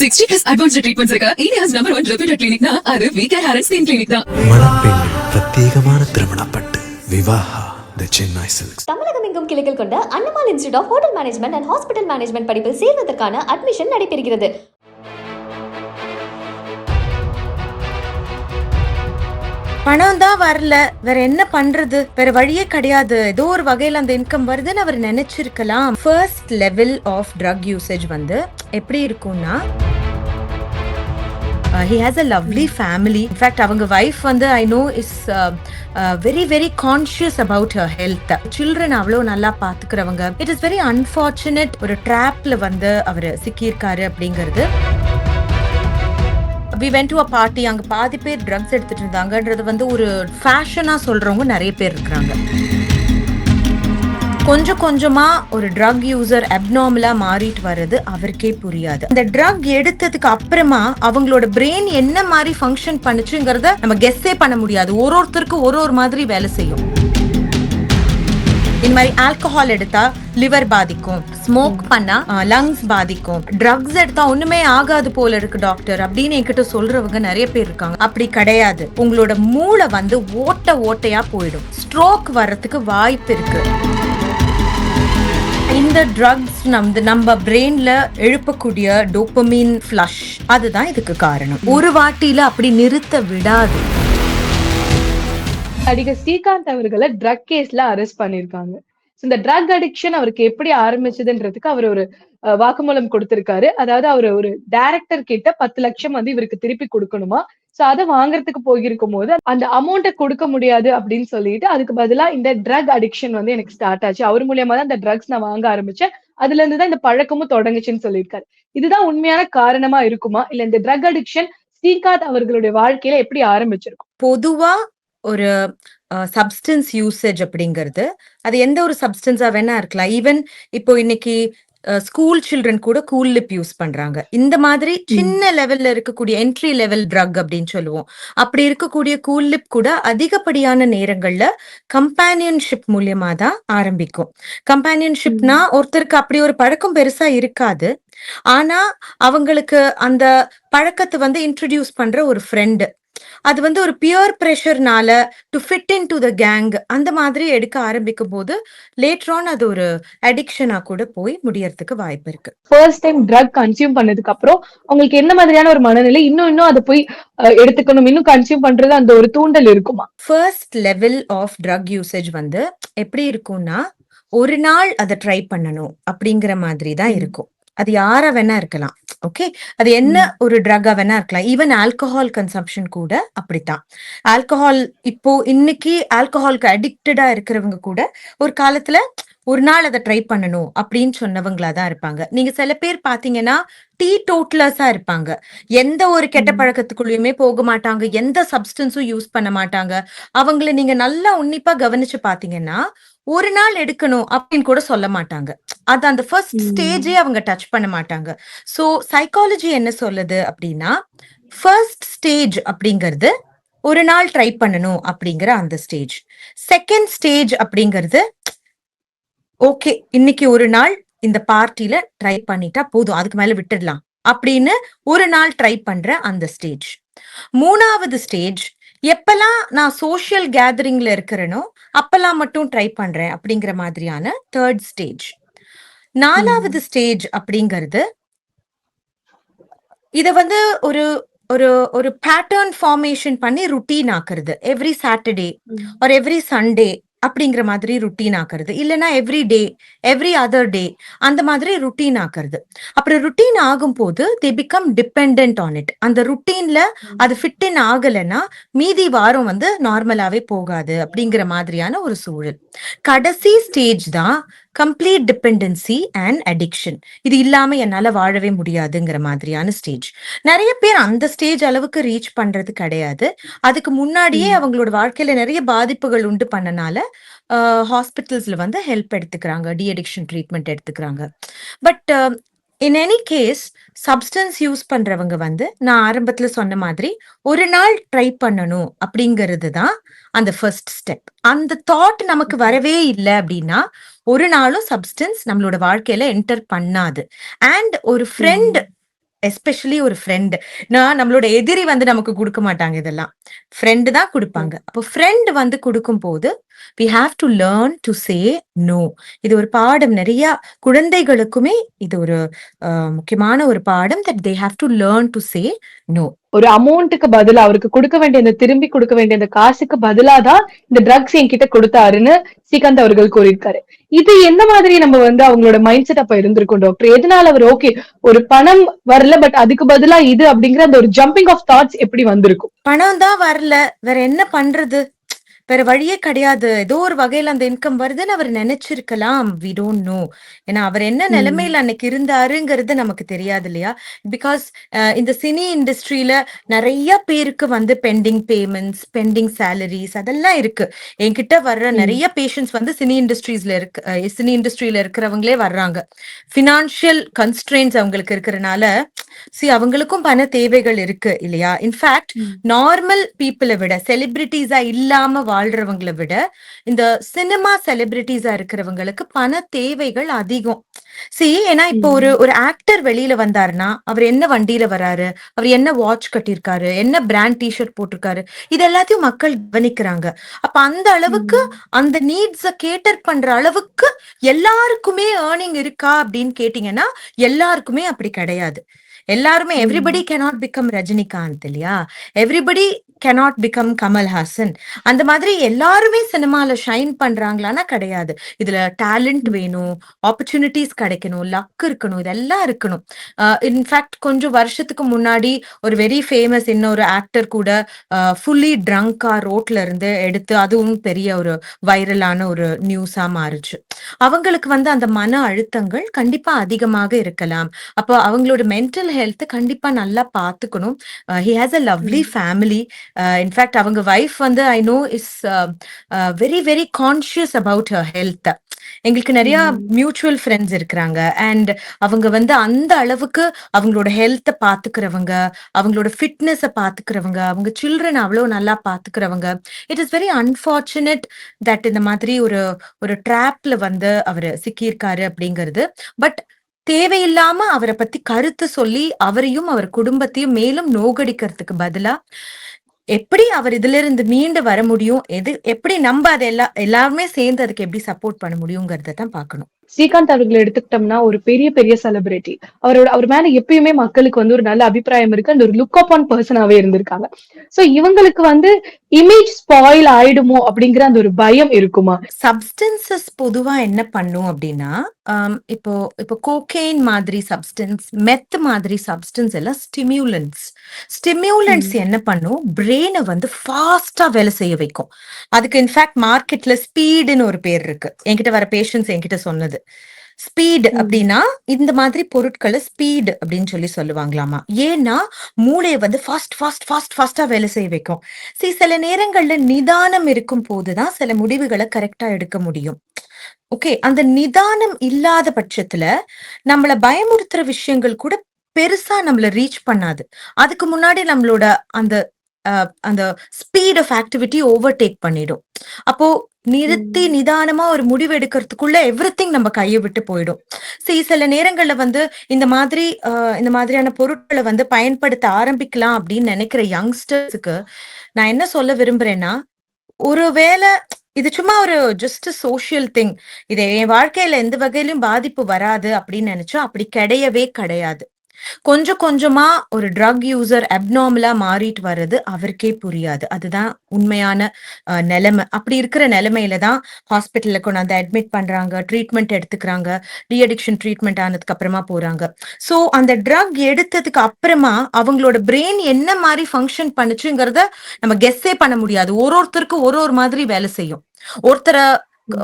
Sixty plus advanced treatments இருக்க India's number one reputed கிளினிக்னா அது V care hair skin clinic தான் மணப்பெண்ணின் பிரத்யேகமான திருமணப்பட்டு விவாஹா தமிழகம் எங்கும் கிளைகள் கொண்ட Annamal institute of hotel management and hospital management படிப்பில் சேர்வதற்கான அட்மிஷன் நடைபெறுகிறது. பணம் தான் வரல. வேற என்ன பண்றது? வேற வழியே கிடையாது. ஏதோ ஒரு வகையில அந்த இன்கம் வருதுன்னு அவர் நினைச்சிருக்கலாம். First level of drug usage வந்து எப்படி இருக்கும்னா he has a lovely family in fact அவங்க ஒய்ஃப் வந்து I know is very very conscious about her health children அவ்வளோ நல்லா பார்த்துக்கிறவங்க இட் இஸ் வெரி அன்பார்ச்சுனேட் ஒரு ட்ராப்ல வந்து அவர் சிக்கியிருக்காரு அப்படிங்கிறது. We went to a party அங்க பாதி பேர் ட்ரக்ஸ் எடுத்துட்டு இருந்தாங்கன்றது வந்து ஒரு ஃபேஷனா சொல்றவங்க நிறைய பேர் இருக்கிறாங்க கொஞ்சம் கொஞ்சமா ஒரு ட்ரக் யூசர் அப்நார்மலா மாறிட்டு வர்றது அவருக்கே புரியாது. அந்த ட்ரக் எடுத்ததுக்கு அப்புறமா அவங்களோட பிரெயின் என்ன மாதிரி ஃபங்க்ஷன் பண்ணுச்சுங்கிறத நம்ம கெஸ்ஸே பண்ண முடியாது. ஒரு ஒருத்தருக்கு ஒரு ஒரு மாதிரி வேலை செய்யும். இந்த மாதிரி ஆல்கஹால் எடுத்தா லிவர் பாதிக்கும். ஸ்மோக் பண்ணா லங்ஸ் பாதிக்கும். ட்ரக்ஸ் எடுத்தா ஒண்ணுமே ஆகாது போல இருக்கு டாக்டர் அப்படின்னு என்கிட்ட சொல்றவங்க நிறைய பேர் இருக்காங்க. அப்படி கிடையாது. உங்களோட மூளை வந்து ஓட்ட ஓட்டையா போயிடும். ஸ்ட்ரோக் வர்றதுக்கு வாய்ப்பு இருக்கு. இந்த ட்ரக்ஸ் நம்ம நம்ம பிரெயின்ல எழுப்பக்கூடிய டோப்பமீன் ஃப்ளஷ் அதுதான் இதுக்கு காரணம். ஒரு வாட்டியில அப்படி நிறுத்த விடாது. நடிகர் ஸ்ரீகாந்த் அவர்களை ட்ரக் கேஸ்ல அரெஸ்ட் பண்ணிருக்காங்க இந்த ட்ரக் அடிக்ஷன் அவருக்கு எப்படி ஆரம்பிச்சதுன்றதுக்கு அவர் ஒரு வாக்குமூலம் கொடுத்திருக்காரு. அதாவது அவர் ஒரு டைரக்டர் கிட்ட பத்து லட்சம் வந்து இவருக்கு திருப்பி கொடுக்கணுமா? சோ அதை வாங்குறதுக்கு போயிருக்கும் போது அந்த அமௌண்ட்டை கொடுக்க முடியாது அப்படின்னு சொல்லிட்டு அதுக்கு பதிலா இந்த ட்ரக் அடிக்ஷன் வந்து எனக்கு ஸ்டார்ட் ஆச்சு. அவர் மூலியமா தான் இந்த ட்ரக்ஸ் நான் வாங்க ஆரம்பிச்சேன். அதுல இருந்து தான் இந்த பழக்கமும் தொடங்குச்சுன்னு சொல்லியிருக்காரு. இதுதான் உண்மையான காரணமா இருக்குமா? இல்ல இந்த ட்ரக் அடிக்ஷன் ஸ்ரீகாந்த் அவர்களுடைய வாழ்க்கையில எப்படி ஆரம்பிச்சிருக்கும்? பொதுவா ஒரு சப்ஸ்டன்ஸ் யூசேஜ் அப்படிங்கிறது அது எந்த ஒரு சப்ஸ்டன்ஸா வேணா இருக்கலாம். ஈவன் இப்போ இன்னைக்கு ஸ்கூல் சில்ட்ரன் கூட கூல் லிப் யூஸ் பண்றாங்க. இந்த மாதிரி சின்ன லெவல்ல இருக்கக்கூடிய என்ட்ரி லெவல் ட்ரக் அப்படின்னு சொல்லுவோம். அப்படி இருக்கக்கூடிய கூல் லிப் கூட அதிகப்படியான நேரங்கள்ல கம்பானியன்ஷிப் மூலியமா தான் ஆரம்பிக்கும். கம்பானியன்ஷிப்னா ஒருத்தருக்கு அப்படி ஒரு பழக்கம் பெருசா இருக்காது. ஆனா அவங்களுக்கு அந்த பழக்கத்தை வந்து இன்ட்ரடியூஸ் பண்ற ஒரு ஃப்ரெண்டு அது வந்து ஒரு peer ப்ரெஷர்னால to fit in to the gang அந்த மாதிரி எடுக்க ஆரம்பிக்கும் போது லேட்டர் ஆன் அது ஒரு அடிக்ஷனா கூட போய் முடியறதுக்கு வாய்ப்பு இருக்கு. ஃபர்ஸ்ட் டைம் ட்ரக் கன்சியூம் பண்ணதுக்கு அப்புறம் உங்களுக்கு என்ன மாதிரியான ஒரு மனநிலை இன்னும் இன்னும் அதை போய் எடுத்துக்கணும் இன்னும் கன்சியூம் பண்றது அந்த ஒரு தூண்டல் இருக்குமா? First level of drug usage வந்து எப்படி இருக்கும்னா ஒரு நாள் அதை ட்ரை பண்ணணும் அப்படிங்கிற மாதிரி தான். இருக்கும். அது யாரா வேணா இருக்கலாம். ஓகே அது என்ன ஒரு ட்ரக்கா வேணா இருக்கலாம். ஈவன் ஆல்கஹால் கன்சம்ஷன் கூட அப்படித்தான். ஆல்கஹால் இப்போ இன்னைக்கு ஆல்கஹால்க்கு அடிக்டடா இருக்கிறவங்க கூட ஒரு காலத்துல ஒரு நாள் அதை ட்ரை பண்ணணும் அப்படின்னு சொன்னவங்களா தான் இருப்பாங்க. நீங்க சில பேர் பாத்தீங்கன்னா டீ டோட்லர்ஸா இருப்பாங்க. எந்த ஒரு கெட்ட. பழக்கத்துக்குள்ளயுமே போக மாட்டாங்க. எந்த சப்ஸ்டன்ஸும் யூஸ் பண்ண மாட்டாங்க. அவங்கள நீங்க நல்லா உன்னிப்பா கவனிச்சு பாத்தீங்கன்னா ஒரு நாள் எடுக்கணும் அப்படின்னு கூட சொல்ல மாட்டாங்க. அது அந்த ஃபர்ஸ்ட். ஸ்டேஜே அவங்க டச் பண்ண மாட்டாங்க. சோ சைக்காலஜி என்ன சொல்லுது அப்படின்னா ஃபர்ஸ்ட் ஸ்டேஜ் அப்படிங்கிறது ஒரு நாள் ட்ரை பண்ணணும் அப்படிங்கிற அந்த ஸ்டேஜ் செகண்ட் ஸ்டேஜ் அப்படிங்கிறது ஓகே இன்னைக்கு ஒரு நாள் இந்த பார்ட்டில ட்ரை பண்ணிட்டா போதும் அதுக்கு மேல விட்டுடலாம் அப்படின்னு ஒரு நாள் ட்ரை பண்ற அந்த ஸ்டேஜ் மூணாவது ஸ்டேஜ் எப்பெல்லாம் நான் சோஷியல் கேதரிங்ல இருக்கிறேனோ அப்பெல்லாம் மட்டும் ட்ரை பண்றேன் அப்படிங்கிற மாதிரியான தேர்ட் ஸ்டேஜ் நாலாவது ஸ்டேஜ் அப்படிங்கிறது இத வந்து ஒரு ஒரு ஒரு பேட்டர்ன் ஃபார்மேஷன் பண்ணி ருட்டீன் ஆக்குறது. Every Saturday. ஒரு எவ்ரி சண்டே அப்படிங்கிற மாதிரி ருட்டீன் ஆக்குறது. இல்லைன்னா every day every other day அந்த மாதிரி ருட்டீன் ஆக்குறது. அப்புறம் ருட்டீன் ஆகும் போது they become depend on it அந்த ருட்டீன்ல அது ஃபிட் இன் ஆகலைன்னா மீதி வாரம் வந்து நார்மலாவே போகாது அப்படிங்கிற மாதிரியான ஒரு சூழல். கடைசி ஸ்டேஜ் தான் கம்ப்ளீட் டிபெண்டன்சி அண்ட் அடிக்ஷன் இது இல்லாம என்னால வாழவே முடியாதுங்கிற மாதிரியான ஸ்டேஜ் நிறைய பேர் அந்த ஸ்டேஜ் அளவுக்கு ரீச் பண்றது கிடையாது. அதுக்கு முன்னாடியே. அவங்களோட வாழ்க்கையில நிறைய பாதிப்புகள் உண்டு பண்ணனால ஹாஸ்பிட்டல்ஸ்ல வந்து ஹெல்ப் எடுத்துக்கிறாங்க டி அடிக்ஷன் ட்ரீட்மெண்ட் எடுத்துக்கிறாங்க but in any case substance use பண்றவங்க வந்து நான் ஆரம்பத்துல சொன்ன மாதிரி ஒரு நாள் ட்ரை பண்ணணும் அப்படிங்கிறது தான் அந்த ஃபர்ஸ்ட் ஸ்டெப் அந்த தாட் நமக்கு வரவே இல்லை அப்படின்னா ஒரு நாளும் சப்ஸ்டன்ஸ் நம்மளோட வாழ்க்கையில என்டர் பண்ணாது. அண்ட் ஒரு ஃப்ரெண்ட் எஸ்பெஷலி ஒரு ஃப்ரெண்ட் நான் நம்மளோட எதிரி வந்து நமக்கு கொடுக்க மாட்டாங்க இதெல்லாம். ஃப்ரெண்டு தான் கொடுப்பாங்க. அப்போ ஃப்ரெண்ட் வந்து கொடுக்கும் போது we have to learn to say no இது ஒரு பாடம் நிறைய குழந்தைகளுக்குமே இது ஒரு முக்கியமான ஒரு பாடம் that they have to learn to say no ஒரு அமௌண்ட்டுக்கு பதிலா அவருக்கு கொடுக்க வேண்டிய இந்த திரும்பி கொடுக்க வேண்டிய இந்த காசுக்கு பதிலா தான் இந்த ட்ரக்ஸ் என்கிட்ட கொடுத்தாருன்னு ஸ்ரீகாந்த் அவர்கள் கூறியிருக்காரு. இது எந்த மாதிரி நம்ம வந்து அவங்களோட மைண்ட் செட் அப்ப இருந்திருக்கும் டாக்டர் எதனால அவர் ஓகே ஒரு பணம் வரல பட் அதுக்கு பதிலா இது அப்படிங்கிற அந்த ஒரு ஜம்பிங் ஆஃப் தாட்ஸ் எப்படி வந்திருக்கும்? பணம் தான் வரல. வேற என்ன பண்றது? வேற வழியே கிடையாது. ஏதோ ஒரு வகையில அந்த இன்கம் வருதுன்னு அவர் நினைச்சிருக்கலாம். வி டோன்ட் நோ ஏன்னா அவர் என்ன. நிலைமையில அன்னைக்கு இருந்தாருங்கிறது நமக்கு தெரியாது இல்லையா? பிகாஸ் இந்த சினி இண்டஸ்ட்ரியில நிறைய பேருக்கு வந்து பெண்டிங் பேமெண்ட்ஸ் பெண்டிங் சேலரிஸ் அதெல்லாம் இருக்கு. என்கிட்ட வர்ற. நிறைய பேஷண்ட்ஸ் வந்து சினி இண்டஸ்ட்ரீஸ்ல இருக்கு சினி இண்டஸ்ட்ரியில இருக்கிறவங்களே வர்றாங்க. ஃபினான்ஷியல் கன்ஸ்ட்ரெயின்ஸ் அவங்களுக்கு இருக்கிறனால சி அவங்களுக்கும் பண தேவைகள் இருக்கு இல்லையா? இன்ஃபேக்ட். நார்மல் பீப்புளை விட செலிபிரிட்டிஸா இல்லாம வாழ்றவங்களை விட இந்த சினிமா செலிபிரிட்டிஸா இருக்கிறவங்களுக்கு பண தேவைகள் அதிகம். சி ஏன்னா இப்போ ஒரு ஒரு ஆக்டர் வெளியில வந்தாருன்னா அவர் என்ன வண்டியில வராரு? அவர் என்ன வாட்ச் கட்டியிருக்காரு என்ன பிராண்ட் டிஷர்ட் போட்டிருக்காரு? இது எல்லாத்தையும் மக்கள் கவனிக்கிறாங்க. அப்ப அந்த அளவுக்கு அந்த நீட்ஸ கேட்டர் பண்ற அளவுக்கு எல்லாருக்குமே ஏர்னிங் இருக்கா அப்படின்னு கேட்டீங்கன்னா எல்லாருக்குமே அப்படி கிடையாது. எல்லாருமே. எவ்ரிபடி cannot பிகம் ரஜினிகாந்த் இல்லையா? எவ்ரிபடி கெனாட் பிகம் கமல்ஹாசன் அந்த மாதிரி எல்லாருமே சினிமால ஷைன் பண்றாங்களான்னா கிடையாது. இதுல டேலண்ட் வேணும் ஆப்பர்ச்சுனிட்டிஸ் கிடைக்கணும் லக் இருக்கணும் இதெல்லாம் இருக்கணும். இன்ஃபேக்ட் கொஞ்சம் வருஷத்துக்கு முன்னாடி ஒரு வெரி ஃபேமஸ் இன்னொரு ஆக்டர் கூட ஃபுல்லி ட்ரங்கா ரோட்ல இருந்து எடுத்து அதுவும் பெரிய ஒரு வைரலான ஒரு நியூஸா மாறுச்சு. அவங்களுக்கு வந்து அந்த மன அழுத்தங்கள் கண்டிப்பா அதிகமாக இருக்கலாம். அப்போ அவங்களோட மென்டல் ஹெல்த் கண்டிப்பா நல்லா பாத்துக்கணும். He has a lovely family in fact அவங்க வைஃப் வந்து I know is very very conscious about her health எங்களுக்கு நிறைய. மியூச்சுவல் ஃப்ரெண்ட்ஸ் இருக்கிறாங்க. அண்ட் அவங்க வந்து அந்த அளவுக்கு அவங்களோட ஹெல்த்தை பாத்துக்கிறவங்க அவங்களோட ஃபிட்னஸை பாத்துக்கிறவங்க அவங்க சில்ட்ரன் அவ்வளோ நல்லா பாத்துக்கிறவங்க. It is very unfortunate that இந்த மாதிரி ஒரு ஒரு ட்ராப்ல வந்து அவர் சிக்கியிருக்காரு அப்படிங்கிறது. பட் தேவையில்லாம அவரை பத்தி கருத்து சொல்லி அவரையும் அவர் குடும்பத்தையும் மேலும் நோகடிக்கிறதுக்கு பதிலா எப்படி அவர் இதுல இருந்து மீண்டு வர முடியும்? எது எப்படி நம்ம அதை எல்லா எல்லாருமே சேர்ந்து அதுக்கு எப்படி சப்போர்ட் பண்ண முடியுங்கிறத தான் பார்க்கணும். ஸ்ரீகாந்த் அவர்களை எடுத்துக்கிட்டோம்னா ஒரு பெரிய பெரிய செலிபிரிட்டி அவரோட அவர் மேல எப்பயுமே மக்களுக்கு வந்து ஒரு நல்ல அபிப்பிராயம் இருக்கு. அந்த ஒரு லுக் அப் ஆன் பர்சனாவே இருந்திருக்காங்க. சோ இவங்களுக்கு வந்து இமேஜ் ஸ்பாயில் ஆயிடுமோ அப்படிங்கிற அந்த ஒரு பயம் இருக்குமா? சப்ஸ்டன்சஸ் பொதுவா என்ன பண்ணும் அப்படின்னா இப்போ இப்போ கோகெயின் மாதிரி சப்ஸ்டன்ஸ் மெத் மாதிரி சப்ஸ்டன்ஸ் எல்லாம் ஸ்டிமியூலன்ஸ் ஸ்டிமியூலன்ஸ் என்ன பண்ணும்? பிரெயினை வந்து ஃபாஸ்டா வேலை செய்ய வைக்கும். அதுக்கு இன்ஃபேக்ட் மார்க்கெட்ல ஸ்பீடுன்னு ஒரு பேர் இருக்கு. என்கிட்ட வர பேஷன்ஸ் என்கிட்ட சொன்னது. ஸ்பீடு ம். அப்படின்னா இந்த மாதிரி பொருட்களை ஸ்பீடு அப்படின்னு சொல்லி சொல்லுவாங்களாமா? ஏன்னா மூளையை வந்து ஃபாஸ்ட் ஃபாஸ்ட் ஃபாஸ்ட் ஃபாஸ்டா வேலை செய்ய வைக்கும். See சில நேரங்கள்ல நிதானம் இருக்கும் போதுதான் சில முடிவுகளை கரெக்டா எடுக்க முடியும். ஓகே அந்த நிதானம் இல்லாத பட்சத்துல நம்மள பயமுறுத்துற விஷயங்கள் கூட பெருசா நம்மள ரீச் பண்ணாது. அதுக்கு முன்னாடி நம்மளோட அந்த அந்த ஸ்பீட் ஆஃப் ஆக்டிவிட்டி ஓவர்டேக் பண்ணிடும். அப்போ நிறுத்தி நிதானமா ஒரு முடிவு எடுக்கிறதுக்குள்ள எவ்ரிதிங் நம்ம கையை விட்டு போயிடும். சரி சில நேரங்கள்ல வந்து இந்த மாதிரி இந்த மாதிரியான பொருட்களை வந்து பயன்படுத்த ஆரம்பிக்கலாம் அப்படின்னு நினைக்கிற யங்ஸ்டர்ஸுக்கு நான் என்ன சொல்ல விரும்புறேன்னா ஒருவேளை இது சும்மா ஒரு ஜஸ்ட் சோஷியல் திங் இது என் வாழ்க்கையில எந்த வகையிலும் பாதிப்பு வராது அப்படின்னு நினைச்சா அப்படி கிடையவே கிடையாது. கொஞ்சம் கொஞ்சமா ஒரு ட்ரக் யூசர் அப்நார்மலா மாறிட்டு வர்றது அவருக்கே புரியாது. அதுதான் உண்மையான நிலைமை. அப்படி இருக்கிற நிலைமையில தான் ஹாஸ்பிட்டல்ல கொண்டாந்து அட்மிட் பண்றாங்க ட்ரீட்மெண்ட் எடுத்துக்கிறாங்க டிஅடிக்ஷன் ட்ரீட்மெண்ட் ஆனதுக்கு அப்புறமா போறாங்க. சோ அந்த ட்ரக் எடுத்ததுக்கு அப்புறமா அவங்களோட பிரெயின் என்ன மாதிரி ஃபங்க்ஷன் பண்ணுச்சுங்கிறத நம்ம கெஸ்ஸே பண்ண முடியாது. ஒரு ஒருத்தருக்கு ஒரு ஒரு மாதிரி வேலை செய்யும். ஒருத்தரை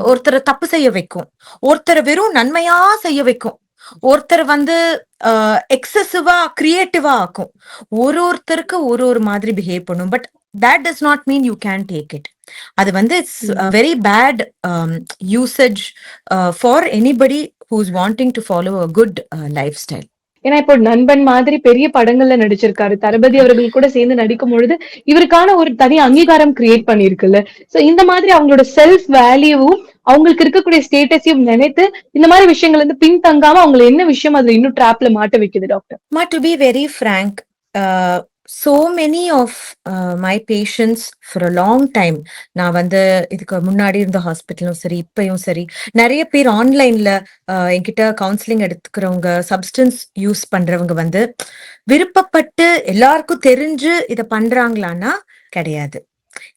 ஒருத்தரை தப்பு செய்ய வைக்கும். ஒருத்தரை வெறும் நன்மையா செய்ய வைக்கும். ஒருத்தர் வந்து எக்ஸசிவா கிரியேட்டிவா ஆக்கும். ஒரு ஒருத்தருக்கு ஒரு ஒரு மாதிரி பிஹேவ் பண்ணும். But that does not mean you can take it. அது வந்து it's very bad usage for anybody who's wanting to follow a good uh, lifestyle. ஏன்னா இப்போ நண்பன் மாதிரி பெரிய படங்கள்ல நடிச்சிருக்காரு. தளபதி அவர்கள் கூட சேர்ந்து நடிக்கும் பொழுது இவருக்கான ஒரு தனி அங்கீகாரம் கிரியேட் பண்ணிருக்குல்ல. சோ இந்த மாதிரி அவங்களோட செல்ஃப் வேல்யூவும் அவங்களுக்கு இருக்கக்கூடிய ஸ்டேட்டஸையும் நினைத்து இந்த மாதிரி விஷயங்கள் வந்து பின்தங்காம அவங்களை என்ன விஷயம் அதுல இன்னும் ட்ராப்ல மாட்ட வைக்குது டாக்டர் மா to be very frank so many of my uh, for a long time நான் வந்து இதுக்கு முன்னாடி இருந்த ஹாஸ்பிட்டலும் சரி இப்பயும் சரி நிறைய பேர் ஆன்லைன்ல uh, என்கிட்ட கவுன்சிலிங் எடுத்துக்கிறவங்க சப்ஸ்டன்ஸ் யூஸ் பண்றவங்க வந்து விருப்பப்பட்டு எல்லாருக்கும் தெரிஞ்சு இதை பண்றாங்களான்னா கிடையாது.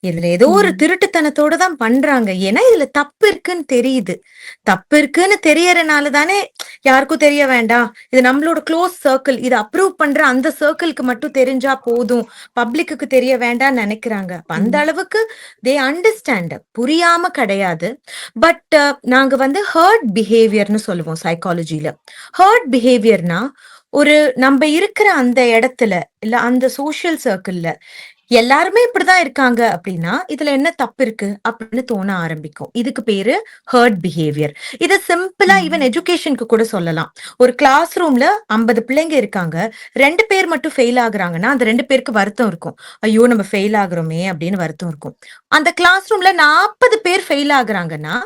இதுல ஏதோ ஒரு திருட்டுத்தனத்தோட தான் பண்றாங்க. ஏன்னா இதுல தப்பு இருக்குன்னு தெரியுது. தப்பு இருக்குன்னு தெரியறனால தானே யாருக்கும் தெரிய வேண்டாம். இது நம்மளோட க்ளோஸ் சர்க்கிள் இது அப்ரூவ் பண்ற அந்த சர்க்கிள்க்கு மட்டும் தெரிஞ்சா போதும். பப்ளிக்கு தெரிய வேண்டாம்னு நினைக்கிறாங்க. அந்த அளவுக்கு தே அண்டர்ஸ்டாண்ட் புரியாம கிடையாது. பட் நாங்க வந்து ஹர்ட் பிஹேவியர்னு சொல்லுவோம் சைக்காலஜில ஹர்ட் பிஹேவியர்னா ஒரு நம்ம இருக்கிற அந்த இடத்துல இல்ல அந்த சோஷியல் சர்க்கிள்ல எல்லாருமே இப்படிதான் இருக்காங்க அப்படின்னா இதுல என்ன தப்பு இருக்கு? அப்படின்னு தோண ஆரம்பிக்கும். இதுக்கு பேரு ஹர்ட் பிஹேவியர் இத சிம்பிளா ஈவன் எஜுகேஷனுக்கு கூட சொல்லலாம். ஒரு கிளாஸ் ரூம்ல ஐம்பது பிள்ளைங்க இருக்காங்க. ரெண்டு பேர் மட்டும் ஃபெயில் ஆகுறாங்கன்னா அந்த ரெண்டு பேருக்கு வருத்தம் இருக்கும். ஐயோ நம்ம ஃபெயில் ஆகுறோமே அப்படின்னு வருத்தம் இருக்கும். அந்த கிளாஸ் ரூம்ல நாற்பது பேர் ஃபெயில் ஆகுறாங்கன்னா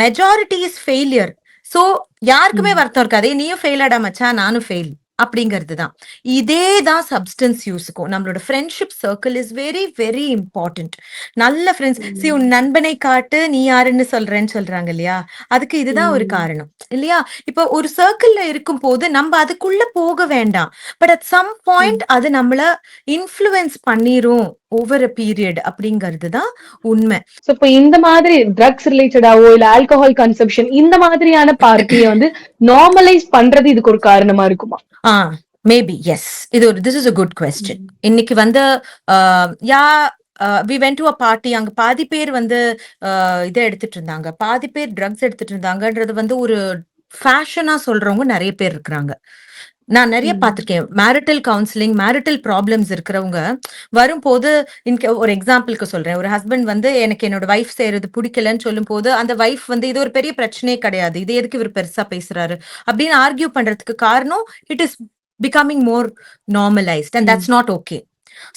மெஜாரிட்டி இஸ் ஃபெயிலியர் சோ யாருக்குமே வருத்தம் இருக்காது. நீயும் ஃபெயில் ஆடா நானும் ஃபெயில் அப்படிங்கிறது தான். இதே தான் சப்ஸ்டன்ஸ் யூஸுக்கும் நம்மளோட friendship circle is very very important நல்ல ஃப்ரெண்ட்ஸ் சி உன் நண்பனை காட்டு நீ யாருன்னு சொல்றேன்னு சொல்றாங்க இல்லையா? அதுக்கு இதுதான் ஒரு. காரணம். இல்லையா? இப்போ ஒரு சர்க்கிள்ல இருக்கும் போது நம்ம அதுக்குள்ள போக வேண்டாம். பட் அட் சம் பாயிண்ட் அது நம்மள இன்ஃப்ளூயன்ஸ் பண்ணிரும் ஓவர் பீரியட் அப்படிங்கிறது தான் உண்மை. சோ இப்போ இந்த மாதிரி ட்ரக்ஸ் ரிலேட்டடாவோ இல்ல ஆல்கஹால் கன்சப்ஷன் இந்த மாதிரியான பார்ட்டியை வந்து நார்மலைஸ் பண்றது இதுக்கு ஒரு காரணமா இருக்குமா? ஆ மேபி எஸ் இது ஒரு this is a good question இன்னைக்கு வந்து yeah we went to a party அங்க பாதி பேர் வந்து இதை எடுத்துட்டு இருந்தாங்க. பாதி பேர் ட்ரக்ஸ் எடுத்துட்டு இருந்தாங்கன்றது வந்து ஒரு ஃபேஷனா சொல்றவங்க நிறைய பேர் இருக்கிறாங்க. நான் நிறைய. பார்த்திருக்கேன். மேரிட்டல் கவுன்சிலிங் மேரிட்டல் ப்ராப்ளம்ஸ் இருக்கிறவங்க வரும்போது இன்க ஒரு எக்ஸாம்பிளுக்கு சொல்றேன். ஒரு ஹஸ்பண்ட் வந்து எனக்கு என்னோட வைஃப் செய்யறது பிடிக்கலன்னு சொல்லும் போது அந்த வைஃப் வந்து இது ஒரு பெரிய பிரச்சனையே கிடையாது. இது எதுக்கு இவர் பெருசா பேசுறாரு? அப்படின்னு ஆர்கியூ பண்றதுக்கு காரணம் it is becoming more normalised and that's not okay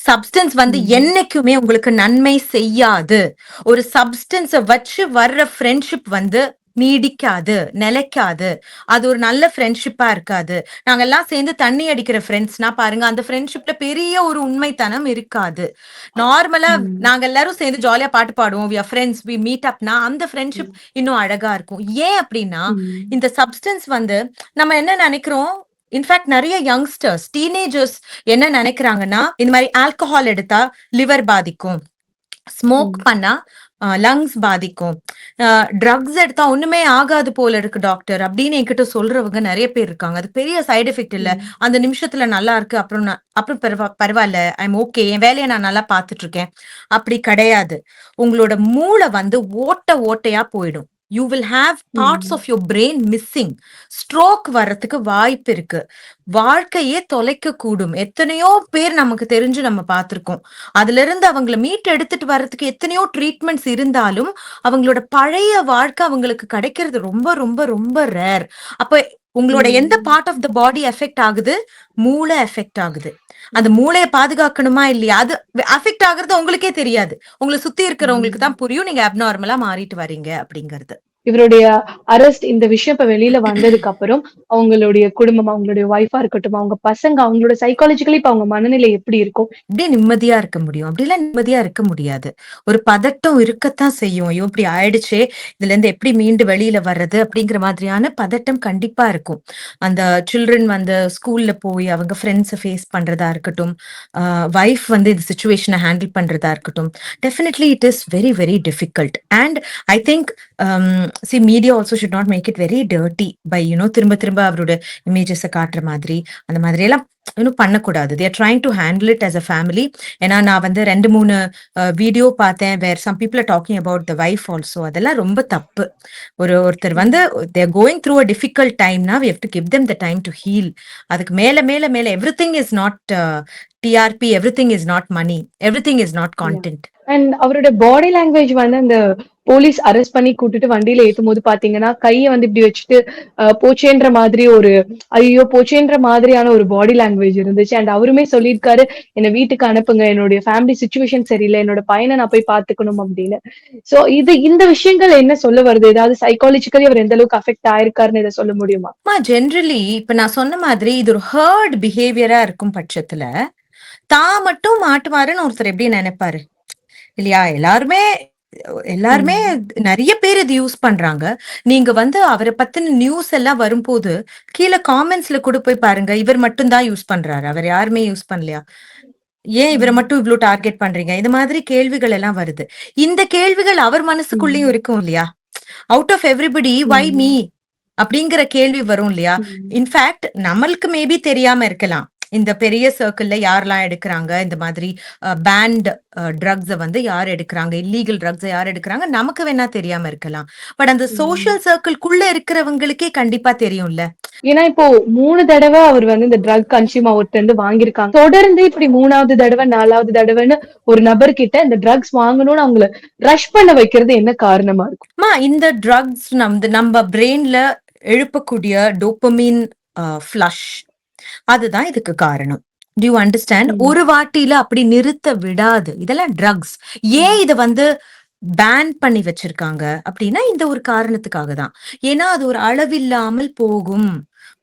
substance வந்து. என்னைக்குமே உங்களுக்கு நன்மை செய்யாது. ஒரு சப்ஸ்டன்ஸ வச்சு வர்ற ஃப்ரெண்ட்ஷிப் வந்து நீடிக்காது நிலைக்காது. அது ஒரு நல்ல ஃப்ரெண்ட்ஷிப்பா இருக்காது. நாங்க எல்லாம் சேர்ந்து தண்ணி அடிக்கிற ஃப்ரெண்ட்ஸ்னா பாருங்க அந்த ஃப்ரெண்ட்ஷிப்ல பெரிய ஒரு உண்மைத்தனம் இருக்காது. நார்மலா. நாங்க எல்லாரும் சேர்ந்து ஜாலியா பாட்டு பாடுவோம். வி ஃப்ரெண்ட்ஸ் வி மீட் அப்னா அந்த ஃப்ரெண்ட்ஷிப் இன்னும் அழகா இருக்கும். ஏன் அப்படின்னா இந்த சப்ஸ்டன்ஸ் வந்து நம்ம என்ன நினைக்கிறோம்? இன்ஃபேக்ட் நிறைய யங்ஸ்டர்ஸ் டீனேஜர்ஸ் என்ன நினைக்கிறாங்கன்னா இந்த மாதிரி ஆல்கஹால் எடுத்தா லிவர் பாதிக்கும். ஸ்மோக் பண்ணா லங்ஸ் பாதிக்கும். ட்ரக்ஸ் எடுத்தா ஒண்ணுமே ஆகாது போல இருக்கு டாக்டர் அப்படின்னு என்கிட்ட சொல்றவங்க நிறைய பேர் இருக்காங்க. அது பெரிய சைடு எஃபெக்ட் இல்ல. அந்த நிமிஷத்துல நல்லா இருக்கு அப்புறம் அப்புறம் பரவா பரவாயில்ல. ஐம் ஓகே என் வேலையை நான் நல்லா பார்த்துட்டு இருக்கேன். அப்படி கிடையாது. உங்களோட மூளை வந்து ஓட்ட ஓட்டையா போயிடும். You will have parts of your brain missing stroke வர்றதுக்கு வாய்ப்பு இருக்கு. வாழ்க்கையே தொலைக்க கூடும். எத்தனையோ பேர் நமக்கு தெரிஞ்சு நம்ம பார்த்திருக்கோம். அதுல இருந்து அவங்கள மீட் எடுத்துட்டு வர்றதுக்கு எத்தனையோ ட்ரீட்மெண்ட்ஸ் இருந்தாலும் அவங்களோட பழைய வாழ்க்கை அவங்களுக்கு கிடைக்கிறது ரொம்ப ரொம்ப ரொம்ப ரேர் அப்ப உங்களோட. எந்த part of the body effect ஆகுது? மூளை எஃபெக்ட் ஆகுது. அந்த மூளையை பாதுகாக்கணுமா இல்லையா? அது அஃபெக்ட் ஆகுறது உங்களுக்கே தெரியாது. உங்களை சுத்தி இருக்கிறவங்களுக்கு தான் புரியும். நீங்க அப்நார்மலா மாறிட்டு வரீங்க அப்படிங்கிறது. இவருடைய அரெஸ்ட் இந்த விஷயம் இப்ப வெளியில வந்ததுக்கு அப்புறம் அவங்களுடைய குடும்பம் அவங்களுடைய ஒய்ஃபா இருக்கட்டும் அவங்க பசங்க அவங்களோட சைக்காலஜிக்கலி இப்ப அவங்க மனநிலை எப்படி இருக்கும்? அப்படியே நிம்மதியா இருக்க முடியும். அப்படிலாம் நிம்மதியா இருக்க முடியாது. ஒரு பதட்டம் இருக்கத்தான் செய்யும். ஐயோ இப்படி ஆயிடுச்சே இதுல இருந்து எப்படி மீண்டு வெளியில வர்றது அப்படிங்கிற மாதிரியான பதட்டம் கண்டிப்பா இருக்கும். அந்த சில்ட்ரன் வந்து ஸ்கூல்ல போய் அவங்க ஃப்ரெண்ட்ஸை ஃபேஸ் பண்றதா இருக்கட்டும் ஒய்ஃப் வந்து இந்த சுச்சுவேஷனை ஹேண்டில் பண்றதா இருக்கட்டும் definitely it is very very difficult and I think see media also should not make it very dirty by you know திரும்ப திரும்ப அவரோட இமேஜஸை காட்டுற மாதிரி அந்த மாதிரி எல்லாம். இன்னும் பண்ணக்கூடாது. They're trying to handle it as a family ஏன்னா நான் வந்து ரெண்டு மூணு வீடியோ பார்த்தேன். Where some people talking about the wife also அதெல்லாம் ரொம்ப தப்பு. ஒரு ஒருத்தர் வந்து they're going through a difficult டைம்னா we have to give them the time to heal அதுக்கு மேல மேல மேல every thing is not TRP every thing is not money every thing is not content and அவரோட பாடி லாங்குவேஜ் வந்து அந்த police arrest பண்ணி கூட்டிட்டு வண்டியில ஏத்தும் போது பாத்தீங்கன்னா கையை வந்து இப்படி வச்சுட்டு போச்சேன்ற மாதிரி ஒரு ஐயோ போச்சேன்ற மாதிரியான ஒரு பாடி லாங்குவேஜ் லாங்குவேஜ் இருந்துச்சு. அண்ட் அவருமே சொல்லியிருக்காரு என்ன வீட்டுக்கு அனுப்புங்க என்னுடைய ஃபேமிலி சுச்சுவேஷன் சரியில்லை என்னோட பையனை நான் போய் பாத்துக்கணும் அப்படின்னு. சோ இது இந்த விஷயங்கள் என்ன சொல்ல வருது? ஏதாவது சைக்காலஜிக்கலி அவர் எந்த அளவுக்கு அஃபெக்ட் ஆயிருக்காருன்னு இதை சொல்ல முடியுமா? ஜென்ரலி இப்ப நான் சொன்ன மாதிரி இது ஒரு ஹர்ட் பிஹேவியரா இருக்கும் பட்சத்துல தான் மட்டும் மாட்டுவாருன்னு ஒருத்தர் எப்படி நினைப்பாரு? இல்லையா? எல்லாருமே எல்லாருமே நிறைய பேர் இது யூஸ் பண்றாங்க. நீங்க வந்து அவரை பத்தின நியூஸ் எல்லாம் வரும்போது கீழே காமெண்ட்ஸ்ல கூட போய் பாருங்க. இவர் மட்டும் தான் யூஸ் பண்றாரு. அவர் யாருமே யூஸ் பண்ணலையா? ஏன் இவரை மட்டும் இவ்ளோ டார்கெட் பண்றீங்க? இந்த மாதிரி கேள்விகள் எல்லாம் வருது. இந்த கேள்விகள் அவர் மனசுக்குள்ளேயும் இருக்கும் இல்லையா? Out of everybody why me. அப்படிங்கிற கேள்வி வரும் இல்லையா? இன்ஃபேக்ட் நம்மளுக்கு மேபி தெரியாம இருக்கலாம். இந்த பெரிய சர்க்கிள்ல யாரெல்லாம் எடுக்கிறாங்க? இந்த மாதிரி பேண்ட் ட்ரக்ஸ வந்து யார் எடுக்கிறாங்க? இல்லீகல் ட்ரக்ஸை யார் எடுக்கிறாங்க? நமக்கு வேணா தெரியாம இருக்கலாம். பட் அந்த சோஷியல் சர்க்கிள்குள்ள இருக்கிறவங்களுக்கே கண்டிப்பா தெரியும்ல. ஏன்னா இப்போ மூணு தடவை அவர் வந்து இந்த ட்ரக் கன்சியூம் அவர்கிட்ட இருந்து வாங்கியிருக்காங்க. தொடர்ந்து இப்படி மூணாவது தடவை நாலாவது தடவைன்னு ஒரு நபர்கிட்ட இந்த ட்ரக்ஸ் வாங்கணும்னு அவங்கள ரஷ் பண்ண வைக்கிறது என்ன காரணமா இருக்கும்? இந்த ட்ரக்ஸ் நம்ம நம்ம பிரெயின்ல எழுப்பக்கூடிய டோப்பமின் ஃப்ளஷ் அதுதான் இதுக்கு காரணம். Do you understand. ஒரு வாட்டியில அப்படி நிறுத்த விடாது. இதெல்லாம் ட்ரக்ஸ் ஏன் இத வந்து பேன் பண்ணி வச்சிருக்காங்க? அப்படின்னா இந்த ஒரு காரணத்துக்காக தான் ஏன்னா அது ஒரு அளவில்லாமல் போகும்.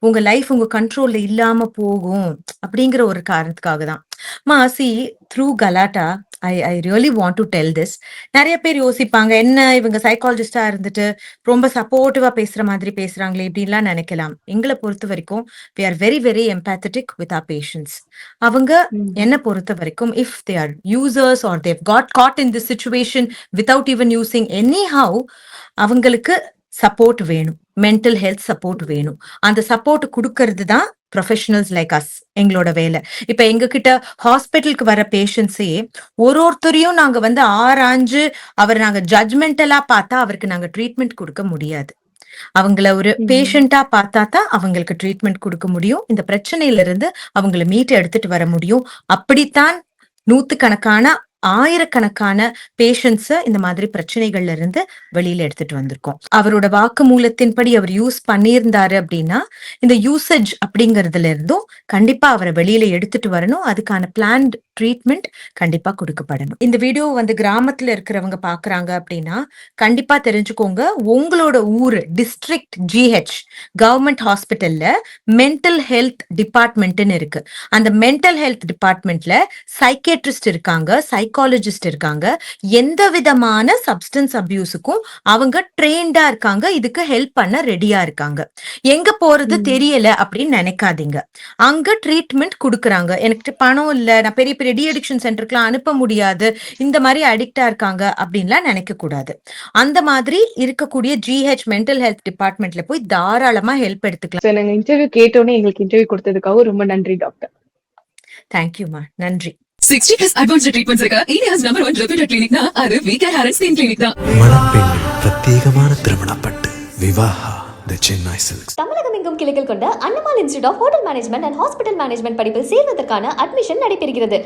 உங்க லைஃப் உங்க கண்ட்ரோல்ல இல்லாம போகும் அப்படிங்கிற ஒரு காரணத்துக்காக தான். மாசி த்ரூ கலாட்டா I I really want to tell this நிறைய பேர் யோசிப்பாங்க என்ன இவங்க சைக்காலஜிஸ்டா இருந்துட்டு ரொம்ப சப்போர்ட்டிவா பேசுற மாதிரி பேசுறாங்களே இப்படின்லாம் நினைக்கலாம். எங்களை பொறுத்த வரைக்கும் we are very very empathetic with our patients அவங்க என்ன பொறுத்த வரைக்கும் if they are users or they've got got in this situation without even using any how அவங்களுக்கு சப்போர்ட் வேணும். மென்டல் ஹெல்த் சப்போர்ட் வேணும். அந்த சப்போர்ட் கொடுக்கறது தான் ப்ரொஃபஷனல்ஸ் லைக் அஸ் எங்களோட வேலை. இப்ப எங்க கிட்ட ஹாஸ்பிட்டலுக்கு வர பேஷண்ட்ஸே ஒரு ஒருத்தரையும் நாங்க வந்து ஆராய்ஞ்சு அவர் நாங்க ஜட்மெண்டலா பார்த்தா அவருக்கு நாங்க ட்ரீட்மெண்ட் கொடுக்க முடியாது. அவங்கள ஒரு. பேஷண்டா பார்த்தா தான் அவங்களுக்கு ட்ரீட்மெண்ட் கொடுக்க முடியும். இந்த பிரச்சனையில இருந்து அவங்கள மீட்டு எடுத்துட்டு வர முடியும். அப்படித்தான் நூத்துக்கணக்கான ஆயிரக்கணக்கான பேஷண்ட்ஸ இந்த மாதிரி பிரச்சனைகள்ல இருந்து வெளியில எடுத்துட்டு வந்திருக்கோம். அவரோட வாக்கு மூலத்தின்படி அவர் யூஸ் பண்ணியிருந்தாரு அப்படின்னா இந்த யூசேஜ் அப்படிங்கறதுல இருந்தும் கண்டிப்பா அவரை வெளியில எடுத்துட்டு வரணும். அதுக்கான பிளான் ட்ரீட்மெண்ட் கண்டிப்பா கொடுக்கப்படணும். இந்த வீடியோ வந்து கிராமத்துல இருக்கிறவங்க பாக்குறாங்க அப்படின்னா கண்டிப்பா தெரிஞ்சுக்கோங்க. உங்களோட ஊரு டிஸ்ட்ரிக்ட் ஜிஹெச் கவர்மெண்ட் ஹாஸ்பிட்டல்ல மென்டல் ஹெல்த் டிபார்ட்மெண்ட்னு இருக்கு. அந்த மென்டல் ஹெல்த் டிபார்ட்மெண்ட்ல சைக்கேட்ரிஸ்ட் இருக்காங்க. சைக்காலஜிஸ்ட் இருக்காங்க. எந்த விதமான சப்ஸ்டன்ஸ் அபியூஸுக்கும் அவங்க ட்ரெயின்டா இருக்காங்க. இதுக்கு ஹெல்ப் பண்ண ரெடியா இருக்காங்க. எங்க போறது. தெரியல அப்படின்னு நினைக்காதீங்க. அங்க ட்ரீட்மெண்ட் கொடுக்குறாங்க. எனக்கு பணம் இல்ல நான் பெரிய பெரிய டி அடிக்ஷன் சென்டருக்குலாம் அனுப்ப முடியாது. இந்த மாதிரி அடிக்டா இருக்காங்க அப்படின்லாம் நினைக்க கூடாது. அந்த மாதிரி இருக்கக்கூடிய ஜிஹெச் மென்டல் ஹெல்த் டிபார்ட்மெண்ட்ல போய் தாராளமா ஹெல்ப் எடுத்துக்கலாம். நாங்க இன்டர்வியூ கேட்டோன்னே எங்களுக்கு இன்டர்வியூ கொடுத்ததுக்காக ரொம்ப நன்றி டாக்டர் தேங்க்யூமா நன்றி. சிக்ஸ்டி பிளஸ் அட்வான்ஸ் ட்ரீட்மெண்ட்ஸ் இருக்க இந்தியாஸ் நம்பர் ஒன் ரெப்யூட்டட் கிளினிக்னா அது V care hair skin clinic தான் மணப்பெண்ணின் பிரத்யேகமான திருமணப்பட்டு. விவாஹா த சென்னை சில்க்ஸ் தமிழகம் எங்கும் கிளைகள் கொண்ட Annamal institute of hotel management and hospital management படிப்பில் சேர்வதற்கான அட்மிஷன் நடைபெறுகிறது.